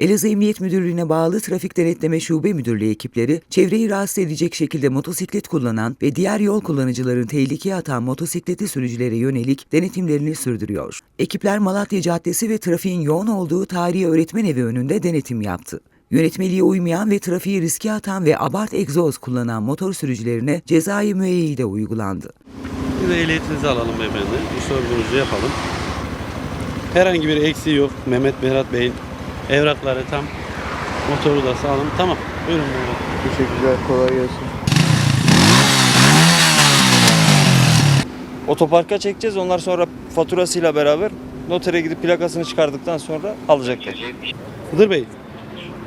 Elazığ Emniyet Müdürlüğü'ne bağlı Trafik Denetleme Şube Müdürlüğü ekipleri, çevreyi rahatsız edecek şekilde motosiklet kullanan ve diğer yol kullanıcıların tehlikeye atan motosikleti sürücülere yönelik denetimlerini sürdürüyor. Ekipler Malatya Caddesi ve trafiğin yoğun olduğu Tarihi Öğretmen Evi önünde denetim yaptı. Yönetmeliğe uymayan ve trafiği riske atan ve abart egzoz kullanan motor sürücülerine cezai müeyyide uygulandı. Bir ehliyetinizi alalım beyefendi. Bir sorgunuzu yapalım. Herhangi bir eksiği yok. Mehmet Berat Bey'in evrakları tam. Motoru da sağlam. Tamam. Buyurun buyurun. Teşekkürler, kolay gelsin. Otoparka çekeceğiz. Onlar sonra faturasıyla beraber notere gidip plakasını çıkardıktan sonra alacaklar. Hıdır Bey,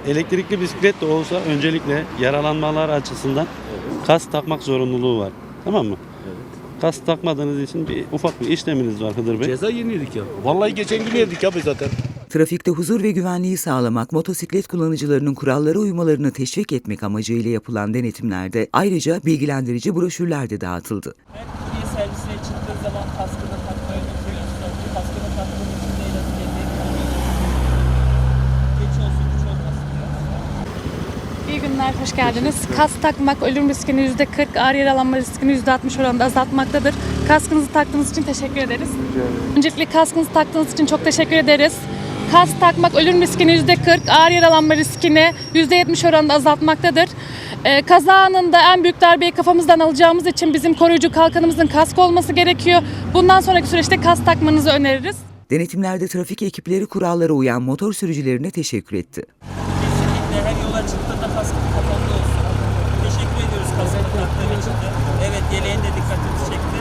elektrikli bisiklet de olsa öncelikle yaralanmalar açısından kas takmak zorunluluğu var. Tamam mı? Kas takmadığınız için bir ufak bir işleminiz var Hıdır Bey. Ceza yenildik ya. Vallahi geçen gün yedik ya biz zaten. Trafikte huzur ve güvenliği sağlamak, motosiklet kullanıcılarının kurallara uymalarını teşvik etmek amacıyla yapılan denetimlerde ayrıca bilgilendirici broşürler de dağıtıldı. Kurye servisine çıktığı zaman kaskını takmayı unutuyorsunuz. Kaskını taktığın için de ilacı geliyor. Geç olsun güç olmasın. İyi günler, hoş geldiniz. Kask takmak ölüm riskini %40, ağır yaralanma riskini %60 oranında azaltmaktadır. Kaskınızı taktığınız için teşekkür ederiz. Öncelikle kaskınızı taktığınız için çok teşekkür ederiz. Kask takmak ölüm riskini %40, ağır yaralanma riskini %70 oranında azaltmaktadır. Ee, kaza anında en büyük darbeyi kafamızdan alacağımız için bizim koruyucu kalkanımızın kask olması gerekiyor. Bundan sonraki süreçte kask takmanızı öneririz. Denetimlerde trafik ekipleri kurallara uyan motor sürücülerine teşekkür etti. Kesinlikle her yola çıktığında kaskın kafanda olsun. Teşekkür ediyoruz kaskını taktığın için de. Evet yeleğin de dikkatimizi çekti.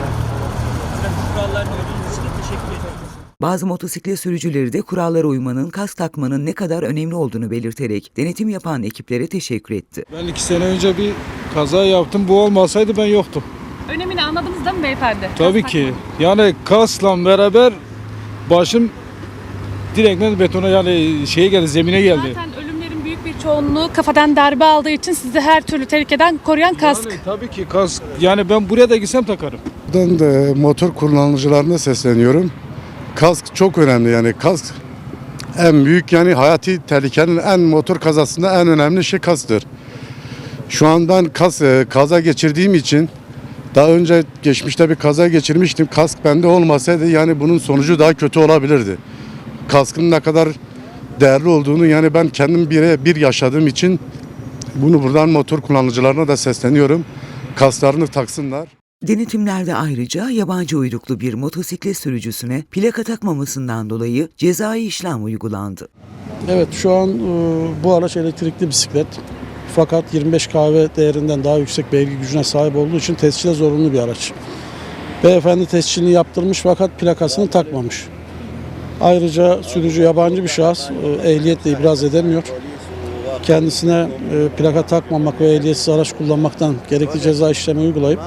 Trafik kurallarına uyduğunuz için de teşekkür ediyoruz. Bazı motosiklet sürücüleri de kurallara uymanın, kask takmanın ne kadar önemli olduğunu belirterek denetim yapan ekiplere teşekkür etti. Ben iki sene önce bir kaza yaptım. Bu olmasaydı ben yoktum. Önemini anladınız değil mi beyefendi? Tabii Kask ki. Yani kasla beraber başım direktmen betona yani şeye geldi, zemine geldi. Zaten ölümlerin büyük bir çoğunluğu kafadan darbe aldığı için sizi her türlü tehlikeden koruyan kask. Yani tabii ki kask. Yani ben buraya da gitsem takarım. Buradan da motor kullanıcılarına sesleniyorum. Kask çok önemli yani kask en büyük yani hayati tehlikenin en motor kazasında en önemli şey kasktır. Şu an ben kas, e, kaza geçirdiğim için daha önce geçmişte bir kaza geçirmiştim. Kask bende olmasaydı yani bunun sonucu daha kötü olabilirdi. Kaskın ne kadar değerli olduğunu yani ben kendim bir, bir yaşadığım için bunu buradan motor kullanıcılarına da sesleniyorum. Kasklarını taksınlar. Denetimlerde ayrıca yabancı uyruklu bir motosiklet sürücüsüne plaka takmamasından dolayı cezai işlem uygulandı. Evet şu an e, bu araç elektrikli bisiklet. Fakat 25 kahve değerinden daha yüksek beygir gücüne sahip olduğu için tescile zorunlu bir araç. Beyefendi tescilini yaptırmış fakat plakasını takmamış. Ayrıca sürücü yabancı bir şahıs e, ehliyetle ibraz edemiyor. Kendisine e, plaka takmamak ve ehliyetsiz araç kullanmaktan gerekli ceza işlemi uygulayıp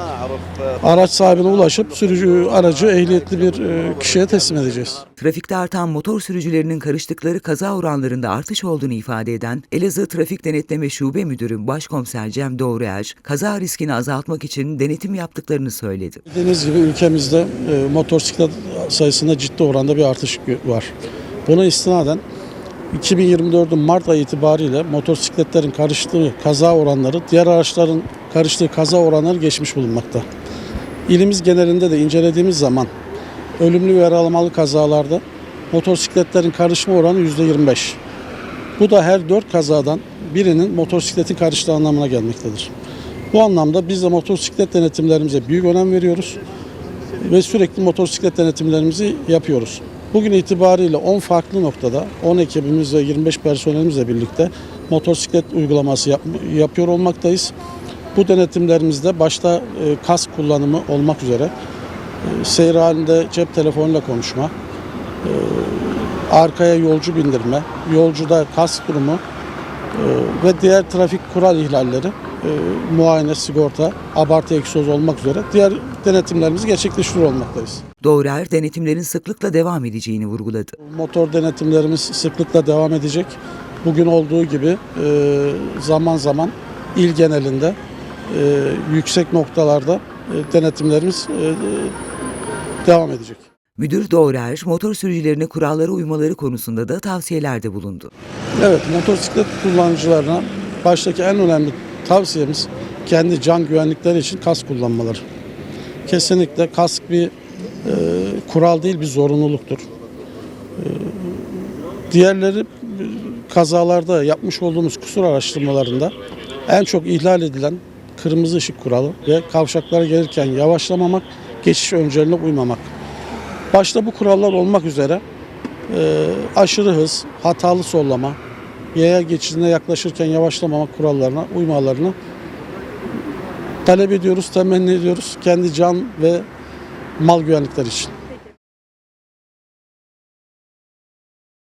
araç sahibine ulaşıp sürücü aracı ehliyetli bir e, kişiye teslim edeceğiz. Trafikte artan motor sürücülerinin karıştıkları kaza oranlarında artış olduğunu ifade eden Elazığ Trafik Denetleme Şube Müdürü Başkomiser Cem Doğruer, kaza riskini azaltmak için denetim yaptıklarını söyledi. Bildiğiniz gibi ülkemizde e, motosiklet sayısında ciddi oranda bir artış var. Buna istinaden 2024'ün Mart ayı itibariyle motosikletlerin karıştığı kaza oranları diğer araçların karıştığı kaza oranları geçmiş bulunmakta. İlimiz genelinde de incelediğimiz zaman ölümlü ve yaralamalı kazalarda motosikletlerin karışma oranı %25. Bu da her 4 kazadan birinin motosikletin karıştığı anlamına gelmektedir. Bu anlamda biz de motosiklet denetimlerimize büyük önem veriyoruz ve sürekli motosiklet denetimlerimizi yapıyoruz. Bugün itibariyle 10 farklı noktada 10 ekibimiz ve 25 personelimizle birlikte motosiklet uygulaması yap- yapıyor olmaktayız. Bu denetimlerimizde başta e, kask kullanımı olmak üzere e, seyir halinde cep telefonuyla konuşma, e, arkaya yolcu bindirme, yolcuda kask durumu e, ve diğer trafik kural ihlalleri, e, muayene, sigorta, abartı egzoz olmak üzere diğer denetimlerimizi gerçekleştiriyor olmaktayız. Doğruer, denetimlerin sıklıkla devam edeceğini vurguladı. Motor denetimlerimiz sıklıkla devam edecek. Bugün olduğu gibi e, zaman zaman il genelinde e, yüksek noktalarda e, denetimlerimiz devam edecek. Müdür Doğrer, motor sürücülerine kurallara uymaları konusunda da tavsiyelerde bulundu. Evet, motosiklet kullanıcılarına baştaki en önemli tavsiyemiz kendi can güvenlikleri için kask kullanmaları. Kesinlikle kask bir e, kural değil, bir zorunluluktur. E, diğerleri kazalarda yapmış olduğumuz kusur araştırmalarında en çok ihlal edilen kırmızı ışık kuralı ve kavşaklara gelirken yavaşlamamak, geçiş önceline uymamak. Başta bu kurallar olmak üzere e, aşırı hız, hatalı sollama, yaya geçidine yaklaşırken yavaşlamamak kurallarına uymalarını talep ediyoruz, temenni ediyoruz kendi can ve mal güvenlikleri için.